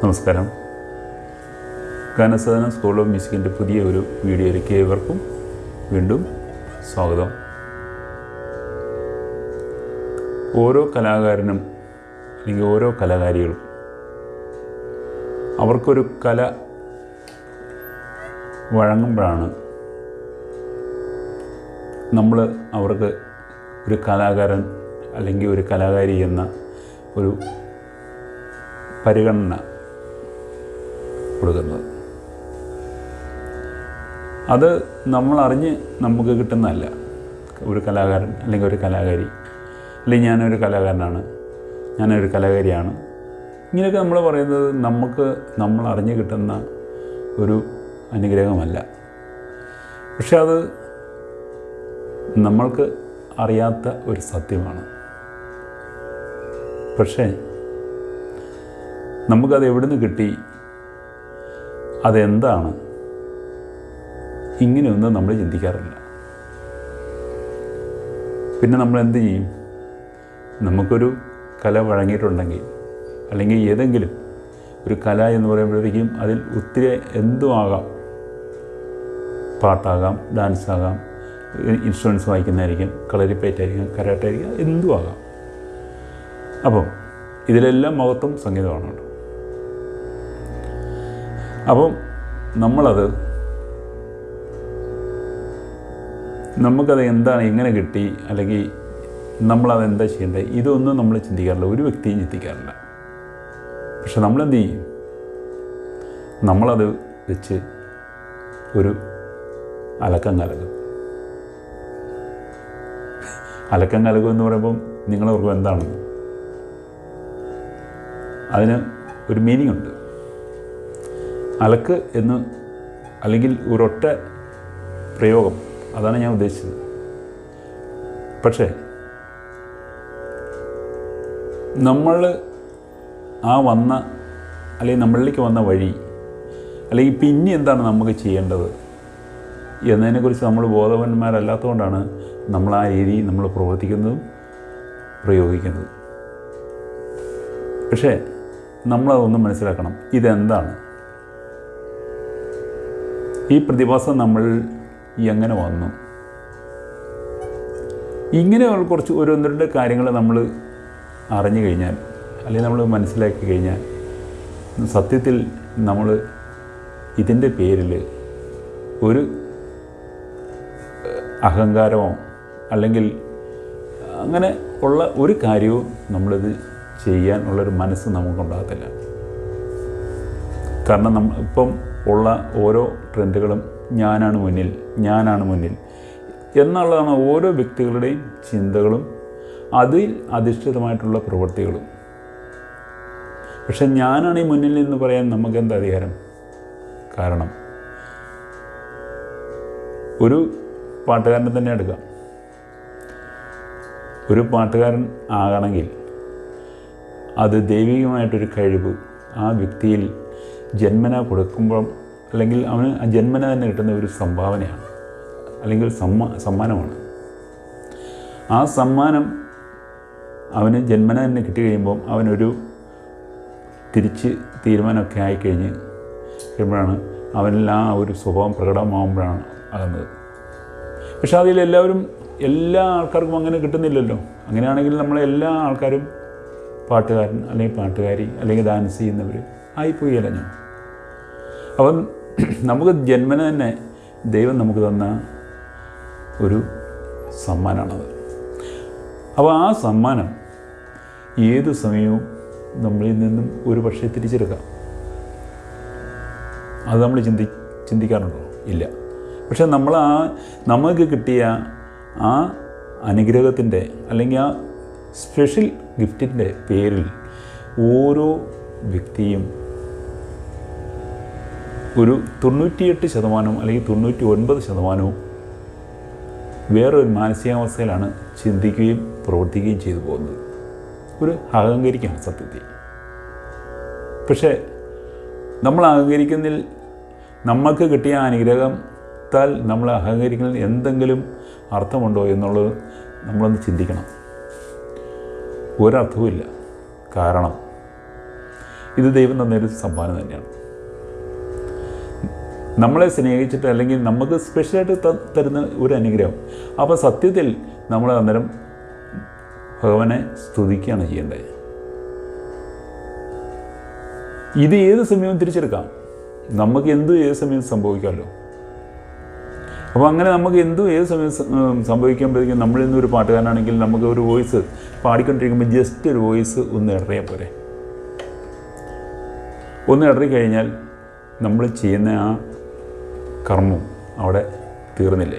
നമസ്കാരം. ഗാനസദനം school of മ്യൂസിക്കിന്റെ പുതിയ ഒരു വീഡിയോയിലേക്ക് ഏവർക്കും വീണ്ടും സ്വാഗതം. ഓരോ കലാകാരനും അല്ലെങ്കിൽ ഓരോ കലാകാരികളും അവർക്കൊരു കല വഴങ്ങുമ്പോഴാണ് നമ്മൾ അവർക്ക് ഒരു കലാകാരൻ അല്ലെങ്കിൽ ഒരു കലാകാരി എന്ന ഒരു പരിഗണന കൊടുക്കുന്നത്. അത് നമ്മൾ അറിഞ്ഞ് നമുക്ക് കിട്ടുന്നതല്ല. ഒരു കലാകാരൻ അല്ലെങ്കിൽ ഒരു കലാകാരി. അല്ലെങ്കിൽ ഞാനൊരു കലാകാരനാണ്. ഞാനൊരു കലാകാരിയാണ്. ഇങ്ങനെയൊക്കെ നമ്മൾ പറയുന്നത് നമുക്ക് നമ്മൾ അറിഞ്ഞു കിട്ടുന്ന ഒരു അനുഗ്രഹമല്ല. പക്ഷെ അത് നമ്മൾക്ക് അറിയാത്ത ഒരു സത്യമാണ്. പക്ഷേ നമുക്കത് എവിടുന്ന് കിട്ടി? അതെന്താണ്? ഇങ്ങനെയൊന്നും നമ്മൾ ചിന്തിക്കാറില്ല. പിന്നെ നമ്മൾ എന്ത് ചെയ്യും? നമുക്കൊരു കല വഴങ്ങിയിട്ടുണ്ടെങ്കിൽ അല്ലെങ്കിൽ ഏതെങ്കിലും ഒരു കല എന്ന് പറയുമ്പോഴത്തേക്കും അതിൽ ഒത്തിരി എന്തും ആകാം പാട്ടാകാം ഡാൻസ് ആകാം ഇൻസ്ട്രുമെൻസ് വായിക്കുന്നതായിരിക്കും കളരിപ്പയറ്റ് കരാട്ടായിരിക്കാം എന്തും ആകാം അപ്പം ഇതിലെല്ലാം മഹത്വം സംഗീതമാണ് അപ്പം നമ്മളത് നമുക്കത് എന്താണ് എങ്ങനെ കിട്ടി അല്ലെങ്കിൽ നമ്മളത് എന്താ ചെയ്യേണ്ടത് ഇതൊന്നും നമ്മൾ ചിന്തിക്കാറില്ല. ഒരു വ്യക്തിയും ചിന്തിക്കാറില്ല. പക്ഷെ നമ്മളെന്ത് ചെയ്യും? നമ്മളത് വെച്ച് ഒരു അലക്കം കലകും. അലക്കം കലകും എന്ന് പറയുമ്പം നിങ്ങളോർക്കും എന്താണെന്ന്. അതിന് ഒരു മീനിങ് ഉണ്ട്. അലക്ക് എന്ന് അല്ലെങ്കിൽ ഒരൊറ്റ പ്രയോഗം. അതാണ് ഞാൻ ഉദ്ദേശിച്ചത്. പക്ഷേ നമ്മൾ ആ വന്ന അല്ലെങ്കിൽ നമ്മളിലേക്ക് വന്ന വഴി അല്ലെങ്കിൽ പിന്നെ എന്താണ് നമുക്ക് ചെയ്യേണ്ടത് എന്നതിനെക്കുറിച്ച് നമ്മൾ ബോധവന്മാരല്ലാത്തതുകൊണ്ടാണ് നമ്മൾ ആ രീതി നമ്മൾ പ്രവർത്തിക്കുന്നതും പ്രയോഗിക്കുന്നതും. പക്ഷേ നമ്മളതൊന്ന് മനസ്സിലാക്കണം ഇതെന്താണ്? ഈ പ്രതിഭാസം നമ്മൾ എങ്ങനെ വന്നു? ഇങ്ങനെ കുറച്ച് ഒരു രണ്ട് കാര്യങ്ങൾ നമ്മൾ അറിഞ്ഞു കഴിഞ്ഞാൽ അല്ലെങ്കിൽ നമ്മൾ മനസ്സിലാക്കി കഴിഞ്ഞാൽ സത്യത്തിൽ നമ്മൾ ഇതിന്റെ പേരിൽ ഒരു അഹങ്കാരമോ അല്ലെങ്കിൽ അങ്ങനെ ഉള്ള ഒരു കാര്യവും നമ്മളിത് ചെയ്യാനുള്ളൊരു മനസ്സ് നമുക്കുണ്ടാകത്തില്ല. കാരണം നമ്മൾ ഇപ്പം ഉള്ള ഓരോ ട്രെൻഡുകളും ഞാനാണ് മുന്നിൽ ഞാനാണ് മുന്നിൽ എന്നുള്ളതാണ് ഓരോ വ്യക്തികളുടെയും ചിന്തകളും അതിൽ അധിഷ്ഠിതമായിട്ടുള്ള പ്രവൃത്തികളും. പക്ഷെ ഞാനാണ് ഈ മുന്നിൽ എന്ന് പറയാൻ നമുക്ക് എന്താ അധികാരം? കാരണം ഒരു പാട്ടുകാരനെ തന്നെ എടുക്കാം. ഒരു പാട്ടുകാരൻ ആകണമെങ്കിൽ അത് ദൈവികമായിട്ടൊരു കഴിവ് ആ വ്യക്തിയിൽ ജന്മന കൊടുക്കുമ്പോൾ അല്ലെങ്കിൽ അവന് ജന്മന തന്നെ കിട്ടുന്ന ഒരു സംഭാവനയാണ്. അല്ലെങ്കിൽ സമ്മാ സമ്മാനമാണ്. ആ സമ്മാനം അവന് ജന്മന തന്നെ കിട്ടി കഴിയുമ്പം അവനൊരു തിരിച്ച് തീരുമാനമൊക്കെ ആയിക്കഴിഞ്ഞ് കഴിയുമ്പോഴാണ് അവനിൽ ആ ഒരു സ്വഭാവം പ്രകടമാകുമ്പോഴാണ് ആകുന്നത് അതിൽ എല്ലാവരും എല്ലാ ആൾക്കാർക്കും അങ്ങനെ കിട്ടുന്നില്ലല്ലോ. അങ്ങനെയാണെങ്കിൽ നമ്മളെ എല്ലാ ആൾക്കാരും പാട്ടുകാരൻ അല്ലെങ്കിൽ പാട്ടുകാരി അല്ലെങ്കിൽ ഡാൻസ് ചെയ്യുന്നവർ ആയിപ്പോയല്ല ഞാൻ അപ്പം നമുക്ക് ജന്മന തന്നെ ദൈവം നമുക്ക് തന്ന ഒരു സമ്മാനമാണത്. അപ്പോൾ ആ സമ്മാനം ഏത് സമയവും നമ്മളിൽ നിന്നും ഒരു പക്ഷേ തിരിച്ചെടുക്കാം. അത് നമ്മൾ ചിന്തി ചിന്തിക്കാറുണ്ടോ? ഇല്ല. പക്ഷെ നമ്മൾ ആ നമുക്ക് കിട്ടിയ ആ അനുഗ്രഹത്തിന്റെ അല്ലെങ്കിൽ ആ സ്പെഷ്യൽ ഗിഫ്റ്റിന്റെ പേരിൽ ഓരോ വ്യക്തിയും ഒരു തൊണ്ണൂറ്റിയെട്ട് ശതമാനവും അല്ലെങ്കിൽ തൊണ്ണൂറ്റി ഒൻപത് ശതമാനവും വേറൊരു മാനസികാവസ്ഥയിലാണ് ചിന്തിക്കുകയും പ്രവർത്തിക്കുകയും ചെയ്തു പോകുന്നത്. ഒരു അഹങ്കരിക്കാണ് സത്യത്തിൽ. പക്ഷേ നമ്മൾ അഹങ്കരിക്കുന്നതിൽ നമുക്ക് കിട്ടിയ അനുഗ്രഹത്താൽ നമ്മൾ അഹങ്കരിക്കുന്നതിൽ എന്തെങ്കിലും അർത്ഥമുണ്ടോ എന്നുള്ളത് നമ്മളൊന്ന് ചിന്തിക്കണം. ഒരർത്ഥവുമില്ല. കാരണം ഇത് ദൈവം തന്നൊരു സംഭാവന തന്നെയാണ്. നമ്മളെ സ്നേഹിച്ചിട്ട് അല്ലെങ്കിൽ നമുക്ക് സ്പെഷ്യലായിട്ട് തരുന്ന ഒരു അനുഗ്രഹം. അപ്പോൾ സത്യത്തിൽ നമ്മൾ അന്നേരം ഭഗവാനെ സ്തുതിക്കുകയാണ് ചെയ്യേണ്ടത്. ഇത് ഏത് സമയവും തിരിച്ചെടുക്കാം. നമുക്ക് എന്തും ഏത് സമയം സംഭവിക്കാമല്ലോ അപ്പോൾ അങ്ങനെ നമുക്ക് എന്തും ഏത് സമയം സംഭവിക്കുമ്പോഴേക്കും നമ്മളിൽ ഒരു പാട്ടുകാരനാണെങ്കിൽ നമുക്ക് ഒരു വോയിസ് പാടിക്കൊണ്ടിരിക്കുമ്പോൾ ജസ്റ്റ് ഒരു വോയിസ് ഒന്ന് ഇടറിയാൽ പോരെ. ഒന്ന് ഇടറി കഴിഞ്ഞാൽ നമ്മൾ ചെയ്യുന്ന ആ കർമ്മം അവിടെ തീർന്നില്ലേ?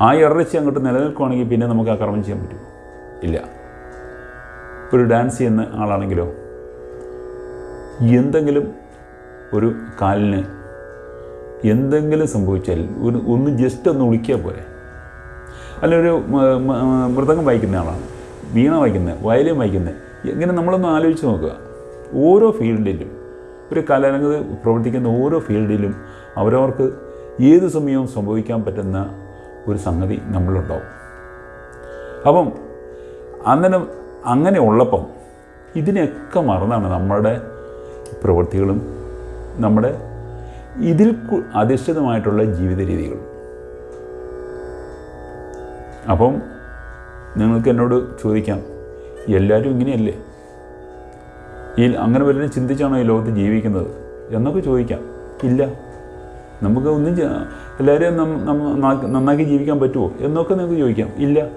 ആ ഇടർച്ച അങ്ങോട്ട് നിലനിൽക്കുകയാണെങ്കിൽ പിന്നെ നമുക്ക് ആ കർമ്മം ചെയ്യാൻ പറ്റുമോ? ഇല്ല. ഒരു ഡാൻസ് ചെയ്യുന്ന ആളാണെങ്കിലോ എന്തെങ്കിലും ഒരു കാലിന് എന്തെങ്കിലും സംഭവിച്ചാൽ ഒരു ഒന്ന് ജസ്റ്റ് ഒന്ന് ഉളിക്കുക പോരെ. അല്ല ഒരു മ- മ- മൃദംഗം വായിക്കുന്ന ആളാണ് വീണ വായിക്കുന്നത് വയലിൻ വായിക്കുന്നത് ഇങ്ങനെ നമ്മളൊന്ന് ആലോചിച്ച് നോക്കുക. ഓരോ ഫീൽഡിലും ഒരു കലാരംഗത്ത് പ്രവർത്തിക്കുന്ന ഓരോ ഫീൽഡിലും അവരവർക്ക് ഏത് സമയവും സംഭവിക്കാൻ പറ്റുന്ന ഒരു സംഗതി നമ്മളുണ്ടാവും. അപ്പം അങ്ങനെ അങ്ങനെ ഉള്ളപ്പം ഇതിനെയൊക്കെ മറന്നാണ് നമ്മുടെ പ്രവൃത്തികളും നമ്മുടെ ഇതിൽ അധിഷ്ഠിതമായിട്ടുള്ള ജീവിത രീതികളും. അപ്പം നിങ്ങൾക്ക് എന്നോട് ചോദിക്കാം എല്ലാവരും ഇങ്ങനെയല്ലേ? ഈ അങ്ങനെ വല്ലതും ചിന്തിച്ചാണോ ഈ ലോകത്ത് ജീവിക്കുന്നത്? എന്നൊക്കെ ചോദിക്കാം. ഇല്ല. നമുക്ക് ഒന്നും എല്ലാവരെയും നന്നാക്കി- ജീവിക്കാൻ പറ്റുമോ എന്നൊക്കെ നിങ്ങൾക്ക് ചോദിക്കാം. ഇല്ല.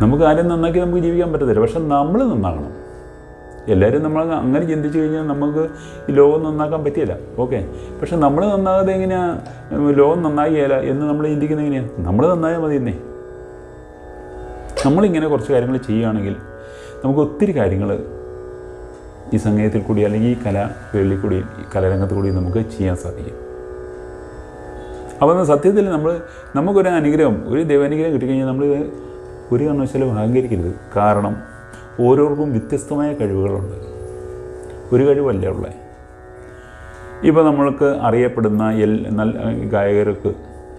നമുക്ക് ആരും നന്നാക്കി നമുക്ക് ജീവിക്കാൻ പറ്റത്തില്ല. പക്ഷെ നമ്മൾ നന്നാക്കണം എല്ലാവരും നമ്മൾ അങ്ങനെ ചിന്തിച്ചു കഴിഞ്ഞാൽ നമുക്ക് ഈ ലോകം നന്നാക്കാൻ പറ്റിയില്ല ഓക്കെ. പക്ഷെ നമ്മൾ നന്നാകാതെ എങ്ങനെയാണ് ലോകം നന്നാകിയല്ല എന്ന് നമ്മൾ ചിന്തിക്കുന്നത് എങ്ങനെയാണ് നമ്മൾ നന്നായാൽ മതി എന്നേ നമ്മളിങ്ങനെ കുറച്ച് കാര്യങ്ങൾ ചെയ്യുകയാണെങ്കിൽ നമുക്ക് ഒത്തിരി കാര്യങ്ങൾ ഈ സംഗീതത്തിൽ കൂടി അല്ലെങ്കിൽ ഈ കലാ ഫീൽഡിൽ കൂടി ഈ കലാരംഗത്ത് കൂടി നമുക്ക് ചെയ്യാൻ സാധിക്കും. അപ്പോൾ സത്യത്തിൽ നമ്മൾ നമുക്കൊരു അനുഗ്രഹം ഒരു ദൈവാനുഗ്രഹം കിട്ടിക്കഴിഞ്ഞാൽ നമ്മൾ ഒരു കാരണവശാലും അഹങ്കരിക്കരുത്. കാരണം ഓരോർക്കും വ്യത്യസ്തമായ കഴിവുകളുണ്ട്. ഒരു കഴിവല്ല ഉള്ളത് ഇപ്പോൾ നമ്മൾക്ക് അറിയപ്പെടുന്ന എൽ നല്ല ഗായകർക്ക്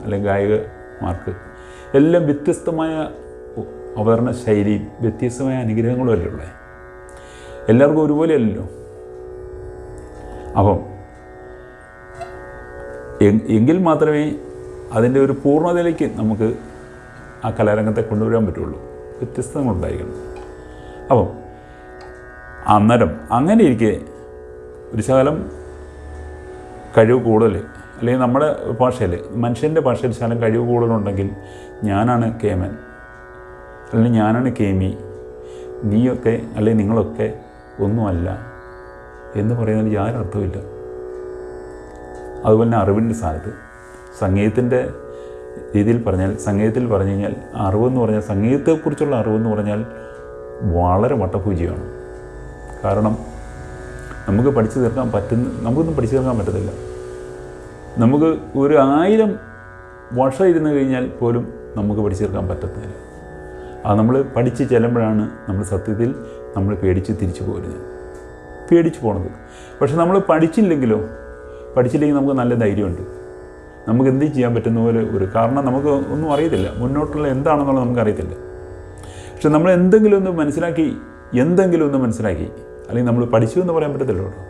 അല്ലെങ്കിൽ ഗായകമാർക്ക് എല്ലാം വ്യത്യസ്തമായ അവതരണ ശൈലിയും വ്യത്യസ്തമായ അനുഗ്രഹങ്ങളും അല്ലേ ഉള്ളത് എല്ലാവർക്കും ഒരുപോലെ അല്ലല്ലോ അപ്പം എങ്കിൽ മാത്രമേ അതിന്റെ ഒരു പൂർണതയിലേക്ക് നമുക്ക് ആ കലാരംഗത്തെ കൊണ്ടുവരാൻ പറ്റുള്ളൂ. വ്യത്യസ്തങ്ങളുണ്ടായിരിക്കണം. അപ്പം അന്നേരം അങ്ങനെ ഇരിക്കെ ഒരു ശകലം കഴിവ് കൂടുതൽ അല്ലെങ്കിൽ നമ്മുടെ ഭാഷയിൽ മനുഷ്യന്റെ ഭാഷയിൽ ശകലം കഴിവ് കൂടുതലുണ്ടെങ്കിൽ ഞാനാണ് കേമൻ അല്ലെങ്കിൽ ഞാനാണ് കേമി നീയൊക്കെ അല്ലെങ്കിൽ നിങ്ങളൊക്കെ ഒന്നുമല്ല എന്ന് പറയുന്നതിൽ യാതൊരു അർത്ഥമില്ല അതുപോലെ തന്നെ അറിവിന്റെ സ്ഥാനത്ത് സംഗീതത്തിന്റെ രീതിയിൽ പറഞ്ഞാൽ സംഗീതത്തിൽ പറഞ്ഞു കഴിഞ്ഞാൽ അറിവെന്ന് പറഞ്ഞാൽ സംഗീതത്തെക്കുറിച്ചുള്ള അറിവെന്ന് പറഞ്ഞാൽ വളരെ വട്ടപൂജയാണ്. കാരണം നമുക്ക് പഠിച്ചു തീർക്കാൻ പറ്റുന്ന നമുക്കൊന്നും പഠിച്ചു തീർക്കാൻ പറ്റത്തില്ല. നമുക്ക് ഒരു ആയിരം വർഷം ഇരുന്ന് കഴിഞ്ഞാൽ പോലും നമുക്ക് പഠിച്ചു തീർക്കാൻ പറ്റത്തില്ല. അത് നമ്മൾ പഠിച്ച് ചെല്ലുമ്പോഴാണ് നമ്മൾ സത്യത്തിൽ നമ്മൾ പേടിച്ച് തിരിച്ചു പോരുന്നത് പേടിച്ച് പോണത്. പക്ഷെ നമ്മൾ പഠിച്ചില്ലെങ്കിലോ? പഠിച്ചില്ലെങ്കിൽ നമുക്ക് നല്ല ധൈര്യമുണ്ട്. നമുക്ക് എന്ത് ചെയ്യാൻ പറ്റുന്ന പോലെ ഒരു കാരണം നമുക്ക് ഒന്നും അറിയത്തില്ല. മുന്നോട്ടുള്ള എന്താണെന്നുള്ളത് നമുക്ക് അറിയത്തില്ല. പക്ഷെ നമ്മൾ എന്തെങ്കിലും ഒന്ന് മനസ്സിലാക്കി എന്തെങ്കിലും ഒന്ന് മനസ്സിലാക്കി. അല്ലെങ്കിൽ നമ്മൾ പഠിച്ചു എന്ന് പറയാൻ പറ്റത്തില്ല കേട്ടോ.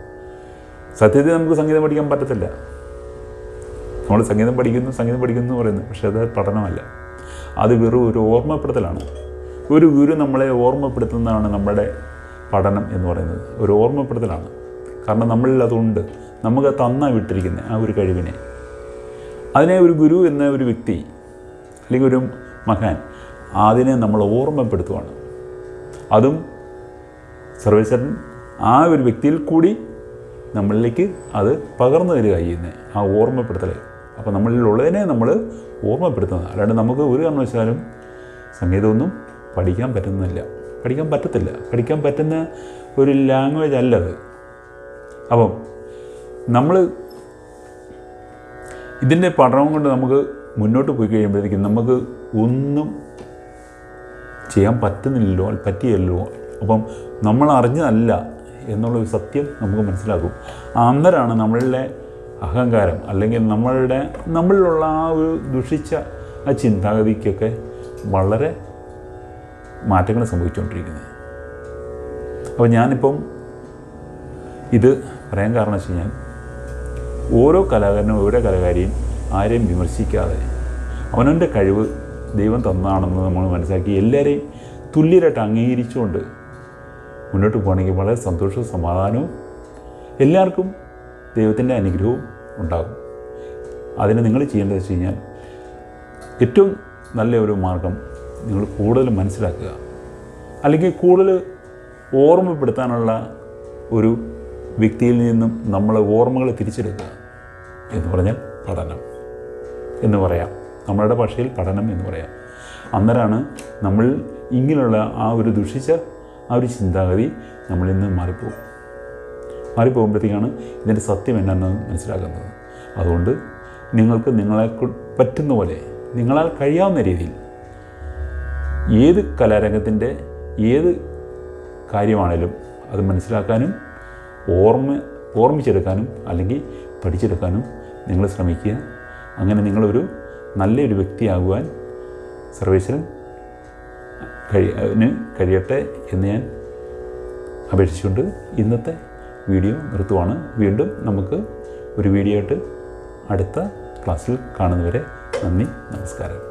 സത്യത്തിൽ നമുക്ക് സംഗീതം പഠിക്കാൻ പറ്റത്തില്ല. നമ്മൾ സംഗീതം പഠിക്കുന്നു സംഗീതം പഠിക്കുന്നു എന്ന് പറയുന്നു. പക്ഷേ അത് പഠനമല്ല. അത് വെറും ഒരു ഓർമ്മപ്പെടുത്തലാണ്. ഒരു ഗുരു നമ്മളെ ഓർമ്മപ്പെടുത്തുന്നതാണ് നമ്മുടെ പഠനം എന്ന് പറയുന്നത്. ഒരു ഓർമ്മപ്പെടുത്തലാണ്. കാരണം നമ്മളിൽ അതുണ്ട് നമുക്ക് തന്ന വിട്ടിരിക്കുന്നത് ആ ഒരു കഴിവിനെ. അതിനെ ഒരു ഗുരു എന്ന ഒരു വ്യക്തി അല്ലെങ്കിൽ ഒരു മഹാൻ അതിനെ നമ്മൾ ഓർമ്മപ്പെടുത്തുവാണ്. അതും സർവേശ്വരൻ ആ ഒരു വ്യക്തിയിൽ കൂടി നമ്മളിലേക്ക് അത് പകർന്നു തരിക ചെയ്യുന്നത് ആ ഓർമ്മപ്പെടുത്തൽ അപ്പോൾ നമ്മളിലുള്ളതിനെ നമ്മൾ ഓർമ്മപ്പെടുത്തുന്നത് അല്ലാണ്ട് നമുക്ക് ഒരു കാരണവശാലും സംഗീതമൊന്നും പഠിക്കാൻ പറ്റുന്നില്ല. പഠിക്കാൻ പറ്റത്തില്ല. പഠിക്കാൻ പറ്റുന്ന ഒരു ലാംഗ്വേജ് അല്ലത്. അപ്പം നമ്മൾ ഇതിന്റെ പഠനം കൊണ്ട് നമുക്ക് മുന്നോട്ട് പോയി കഴിയുമ്പോഴത്തേക്കും നമുക്ക് ഒന്നും ചെയ്യാൻ പറ്റുന്നില്ലല്ലോ പറ്റിയല്ലോ. അപ്പം നമ്മൾ അറിഞ്ഞതല്ല എന്നുള്ള ഒരു സത്യം നമുക്ക് മനസ്സിലാക്കും അന്നേരമാണ് നമ്മളുടെ അഹങ്കാരം അല്ലെങ്കിൽ നമ്മളുടെ നമ്മളിലുള്ള ആ ഒരു ദുഷിച്ച ആ ചിന്താഗതിക്കൊക്കെ വളരെ മാറ്റങ്ങൾ സംഭവിച്ചുകൊണ്ടിരിക്കുന്നത്. അപ്പോൾ ഞാനിപ്പം ഇത് പറയാൻ കാരണം വെച്ച് കഴിഞ്ഞാൽ ഓരോ കലാകാരനും ഓരോ കലാകാരിയും ആരെയും വിമർശിക്കാതെ അവനവന്റെ കഴിവ് ദൈവം തന്നാണെന്ന് നമ്മൾ മനസ്സിലാക്കി എല്ലാവരെയും തുല്യരായിട്ട് അംഗീകരിച്ചുകൊണ്ട് മുന്നോട്ട് പോകുകയാണെങ്കിൽ വളരെ സന്തോഷവും സമാധാനവും എല്ലാവർക്കും ദൈവത്തിന്റെ അനുഗ്രഹവും ഉണ്ടാകും. അതിന് നിങ്ങൾ ചെയ്യേണ്ടത് വെച്ച് കഴിഞ്ഞാൽ ഏറ്റവും നല്ല ഒരു മാർഗം നിങ്ങൾ കൂടുതൽ മനസ്സിലാക്കുക. അല്ലെങ്കിൽ കൂടുതൽ ഓർമ്മപ്പെടുത്താനുള്ള ഒരു വ്യക്തിയിൽ നിന്നും നമ്മളെ ഓർമ്മകൾ തിരിച്ചെടുക്കുക എന്ന് പറഞ്ഞാൽ പഠനം എന്ന് പറയാം. നമ്മളുടെ ഭാഷയിൽ പഠനം എന്ന് പറയാം. അന്നേരമാണ് നമ്മൾ ഇങ്ങനെയുള്ള ആ ഒരു ദുഷിച്ച ആ ഒരു ചിന്താഗതി നമ്മളിൽ നിന്ന് മാറിപ്പോകും. മാറിപ്പോകുമ്പോഴത്തേക്കാണ് ഇതിന്റെ സത്യം എന്നാന്ന് മനസ്സിലാക്കുന്നത്. അതുകൊണ്ട് നിങ്ങൾക്ക് നിങ്ങളെ പറ്റുന്ന പോലെ നിങ്ങളാൽ കഴിയാവുന്ന രീതിയിൽ ഏത് കലാരംഗത്തിന്റെ ഏത് കാര്യമാണേലും അത് മനസ്സിലാക്കാനും ഓർമ്മ ഓർമ്മിച്ചെടുക്കാനും അല്ലെങ്കിൽ പഠിച്ചെടുക്കാനും നിങ്ങൾ ശ്രമിക്കുക. അങ്ങനെ നിങ്ങളൊരു നല്ലൊരു വ്യക്തിയാകുവാൻ സർവേശ്വരൻ കഴി കഴിയട്ടെ എന്ന് ഞാൻ അപേക്ഷിച്ചുകൊണ്ട് ഇന്നത്തെ വീഡിയോ നിർത്തുവാണ്. വീണ്ടും നമുക്ക് ഒരു വീഡിയോ ആയിട്ട് അടുത്ത ക്ലാസ്സിൽ കാണുന്നവരെ നന്ദി നമസ്കാരം.